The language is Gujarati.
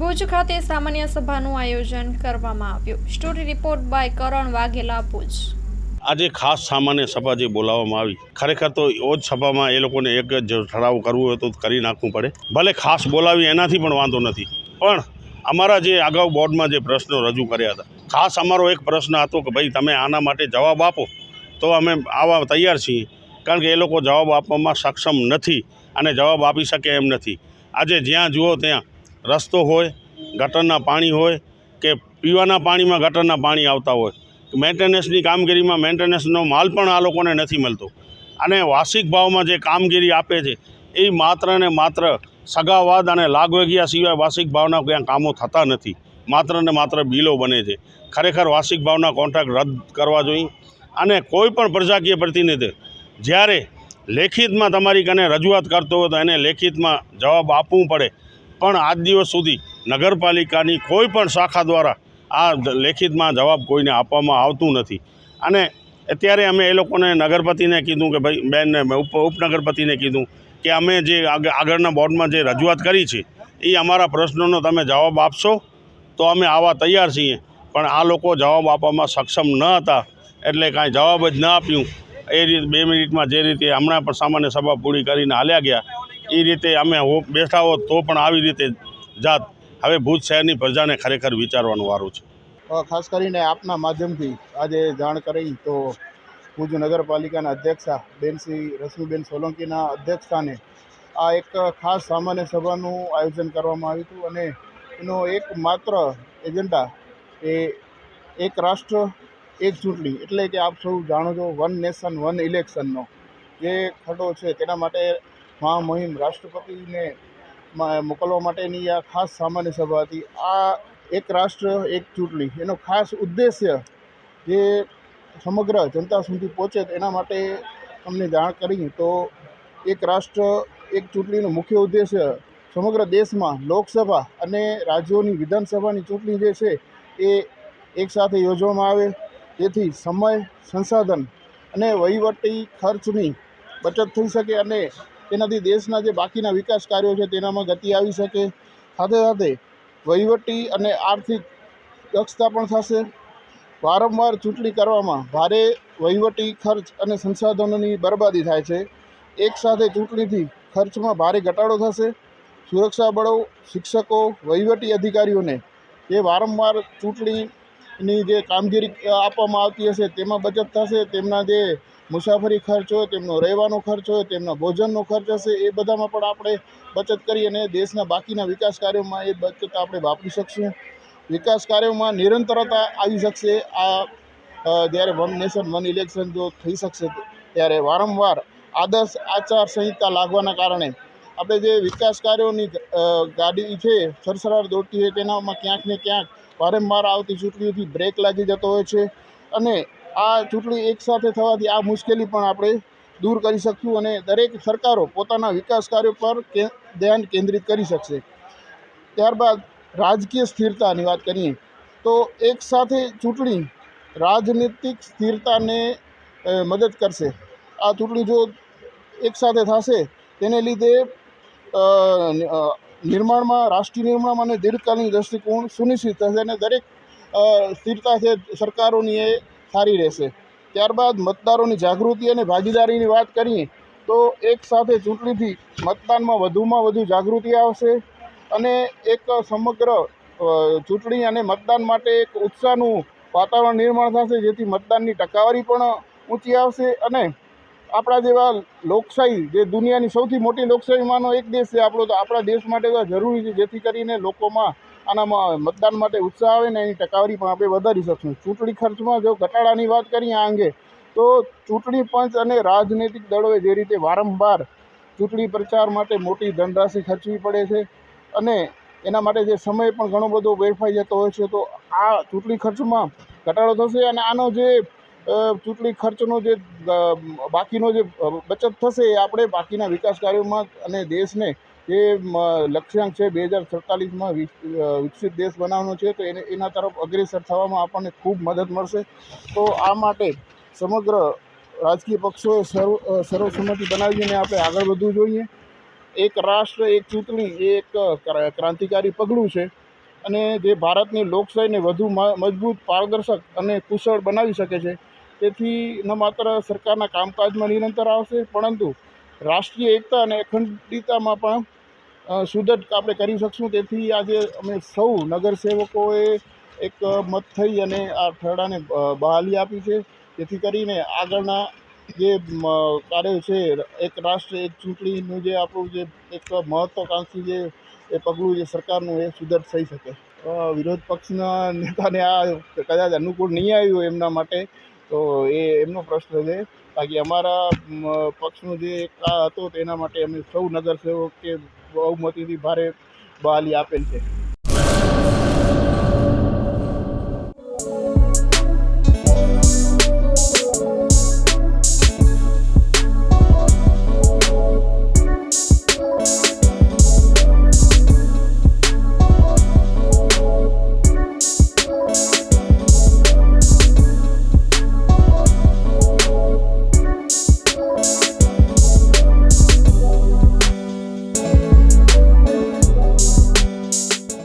ભુજ ખાતે સામાન્ય સભાનું આયોજન કરવામાં આવ્યું. Story report by Karan Vaghela, Bhuj. આજે ખાસ સામાન્ય સભા જે બોલાવવામાં આવી, ખરેખર તો એ જ સભામાં એ લોકોને એક જ ઠરાવ કરવું હોય તો કરી નાખવું પડે. ભલે ખાસ બોલાવી એનાથી પણ વાંધો નથી. પણ અમારા જે અગાઉ બોર્ડમાં જે પ્રશ્નો રજૂ કર્યા હતા, ખાસ અમારો એક પ્રશ્ન હતો કે ભાઈ તમે આના માટે જવાબ આપો, તો અમે આવા તૈયાર છીએ. કારણ કે એ લોકો જવાબ આપવામાં સક્ષમ નથી અને જવાબ આપી શકે એમ નથી. આજે જ્યાં જુઓ ત્યાં રસ્તો હોય, ગટરના પાણી હોય કે પીવાના પાણીમાં ગટરના પાણી આવતા હોય મેન્ટેનન્સની કામગીરીમાં મેન્ટેનન્સનો માલ પણ આ લોકોને નથી મળતો. અને વાર્ષિક ભાવમાં જે કામગીરી આપે છે, એ માત્ર ને માત્ર સગાવાદ અને લાગવેગિયા સિવાય વાર્ષિક ભાવના ક્યાં કામો થતા નથી. માત્ર ને માત્ર બિલો બને છે. ખરેખર વાર્ષિક ભાવના કોન્ટ્રાક્ટ રદ કરવા જોઈએ. અને કોઈ પણ પ્રજાકીય પ્રતિનિધિ જ્યારે લેખિતમાં તમારી કને રજૂઆત કરતો હોય તો એને લેખિતમાં જવાબ આપવું પડે. પણ આજ દિવસ સુધી નગરપાલિકાની કોઈ પણ શાખા દ્વારા આ લેખિતમાં જવાબ કોઈને આપવામાં આવતું નથી. અને અત્યારે અમે એ લોકોને નગરપતિને કીધું કે ભાઈ, બેનને ઉપ, ઉપનગરપતિને કીધું કે અમે જે આગ- આગળના બોર્ડમાં જે રજૂઆત કરી છે, એ અમારા પ્રશ્નોનો તમે જવાબ આપશો? તો અમે આવા તૈયાર છીએ. પણ આ લોકો જવાબ આપવામાં સક્ષમ ન હતા, એટલે કાંઈ જવાબ જ ન આપ્યું. એ રીતે, બે મિનિટમાં જે રીતે હમણાં પણ સામાન્ય સભા પૂરી કરીને હાલ્યા ગયા એ રીતે અમે બેઠા હોત તો પણ આવી રીતે જાત. હવે ભુજ શહેરની પ્રજાને ખરેખર વિચારવાનું વારું છે. ખાસ કરીને આપના માધ્યમથી આજે જાણ કરી તો ભુજ નગરપાલિકાના અધ્યક્ષા બેન શ્રી રશ્મિબેન સોલંકીના અધ્યક્ષસ્થાને આ એક ખાસ સામાન્ય સભાનું આયોજન કરવામાં આવ્યું હતું અને એનો એક માત્ર એજન્ડા એ એક રાષ્ટ્ર, એક ચૂંટણી એટલે કે આપ સૌ જાણો છો વન નેશન, વન ઇલેક્શનનો જે ખડો છે તેના માટે મહામહિમ રાષ્ટ્રપતિને મોકલવા માટેની આ ખાસ સામાન્ય સભા હતી. આ એક રાષ્ટ્ર, એક ચૂંટણી. એનો ખાસ ઉદ્દેશ્ય જે સમગ્ર જનતા સુધી પહોંચે એના માટે અમને જાણ કરી તો એક રાષ્ટ્ર, એક ચૂંટણીનો મુખ્ય ઉદ્દેશ્ય સમગ્ર દેશમાં લોકસભા અને રાજ્યોની વિધાનસભાની ચૂંટણી જે છે એ એકસાથે યોજવામાં આવે. જેથી સમય, સંસાધન અને વહીવટી ખર્ચની બચત થઈ શકે અને તેનાથી દેશના જે બાકીના વિકાસ કાર્યો છે તેનામાં ગતિ આવી શકે. સાથે સાથે વહીવટી અને આર્થિક દક્ષતા પણ થશે. વારંવાર ચૂંટણી કરવામાં ભારે વહીવટી ખર્ચ અને સંસાધનોની બરબાદી થાય છે. એકસાથે ચૂંટણીથી ખર્ચમાં ભારે ઘટાડો થશે. સુરક્ષા બળો, શિક્ષકો, વહીવટી અધિકારીઓને જે વારંવાર ચૂંટણીની જે કામગીરી આપવામાં આવતી હશે તેમાં બચત થશે. તેમના જે મુસાફરી ખર્ચ હોય, તેમનો રહેવાનો ખર્ચ હોય, તેમના ભોજનનો ખર્ચ હશે, એ બધામાં પણ આપણે બચત કરી અને દેશના બાકીના વિકાસ કાર્યોમાં એ બચત આપણે વાપરી શકશું. વિકાસ કાર્યોમાં નિરંતરતા આવી શકશે. આ જ્યારે વન નેશન, વન ઇલેક્શન જો થઈ શકશે, ત્યારે વારંવાર આદર્શ આચાર સંહિતા લાગવાના કારણે આપણે જે વિકાસ કાર્યોની ગાડી છે સરસરાર દોડતી હોય, તેનામાં ક્યાંક ને ક્યાંક વારંવાર આવતી ચૂંટણીઓથી બ્રેક લાગી જતો હોય છે. અને આ ચૂંટણી એકસાથે થવાથી આ મુશ્કેલી પણ આપણે દૂર કરી શકશું અને દરેક સરકારો પોતાના વિકાસ કાર્યો પર ધ્યાન કેન્દ્રિત કરી શકશે. ત્યારબાદ રાજકીય સ્થિરતાની વાત કરીએ, તો એક સાથે ચૂંટણી રાજનીતિક સ્થિરતાને મદદ કરશે. આ ચૂંટણી જો એકસાથે થશે, તેને લીધે નિર્માણમાં, રાષ્ટ્રીય નિર્માણમાં અને દીર્ઘકાલીન દૃષ્ટિકોણ સુનિશ્ચિત થશે અને દરેક સ્થિરતા છે સરકારોની એ સારી રહેશે. ત્યારબાદ મતદારોની જાગૃતિ અને ભાગીદારીની વાત કરીએ, તો એક સાથે ચૂંટણીથી મતદાનમાં વધુમાં વધુ જાગૃતિ આવશે અને એક સમગ્ર ચૂંટણી અને મતદાન માટે એક ઉત્સાહનું વાતાવરણ નિર્માણ થશે, જેથી મતદાનની ટકાવારી પણ ઊંચી આવશે અને આપણા જેવા લોકશાહી, જે દુનિયાની સૌથી મોટી લોકશાહીમાંનો એક દેશ છે, આપણો તો આપણા દેશ માટે તો જરૂરી છે, જેથી કરીને લોકોમાં આનામાં મતદાન માટે ઉત્સાહ આવે ને એની ટકાવારી પણ આપણે વધારી શકશું. ચૂંટણી ખર્ચમાં જો ઘટાડાની વાત કરીએ આ અંગે, તો ચૂંટણી પંચ અને રાજનૈતિક દળોએ જે રીતે વારંવાર ચૂંટણી પ્રચાર માટે મોટી ધનરાશિ ખર્ચવી પડે છે અને એના માટે જે સમય પણ ઘણો બધો વેડફાઈ જતો હોય છે, તો આ ચૂંટણી ખર્ચમાં ઘટાડો થશે અને આનો જે ચૂંટણી ખર્ચનો જે બાકીનો જે બચત થશે એ આપણે બાકીના વિકાસ કાર્યોમાં અને દેશને જે લક્ષ્યાંક છે બે હજાર સડતાલીસમાં વિકસિત દેશ બનાવવાનો છે, તો એને, એના તરફ અગ્રેસર થવામાં આપણને ખૂબ મદદ મળશે. તો આ માટે સમગ્ર રાજકીય પક્ષોએ સર્વ સર્વસંમતિ બનાવીને આપણે આગળ વધવું જોઈએ. એક રાષ્ટ્ર, એક ચૂંટણી, એ એક ક્રાંતિકારી પગલું છે. અને જે ભારતની લોકશાહીને વધુ મજબૂત, પારદર્શક અને કુશળ બનાવી શકે છે, તેથી ન માત્ર સરકારના કામકાજમાં નિરંતર આવશે, પરંતુ રાષ્ટ્રીય એકતા અને અખંડિતતામાં પણ અ, સુદૃઢ આપણે કરી શકશું. તેથી આજે અમે સૌ નગરસેવકોએ એક મત થઈ અને આ ઠરાવને બહાલી આપી છે. જેથી કરીને આગળના જે કાર્યો છે એક રાષ્ટ્ર એક ચૂંટણીનું જે આપણું જે એક મહત્વાકાંક્ષી જે એ પગલું જે સરકારનું એ સુદૃઢ થઈ શકે. વિરોધ પક્ષના નેતાને આ કદાચ અનુકૂળ નહીં આવ્યું એમના માટે. તો એ એમનો પ્રશ્ન છે. બાકી અમારા પક્ષનું જે એક આ હતો તેના માટે અમે સૌ નગરસેવકે બહુમતીથી ભારે બહાલી આપેલ છે.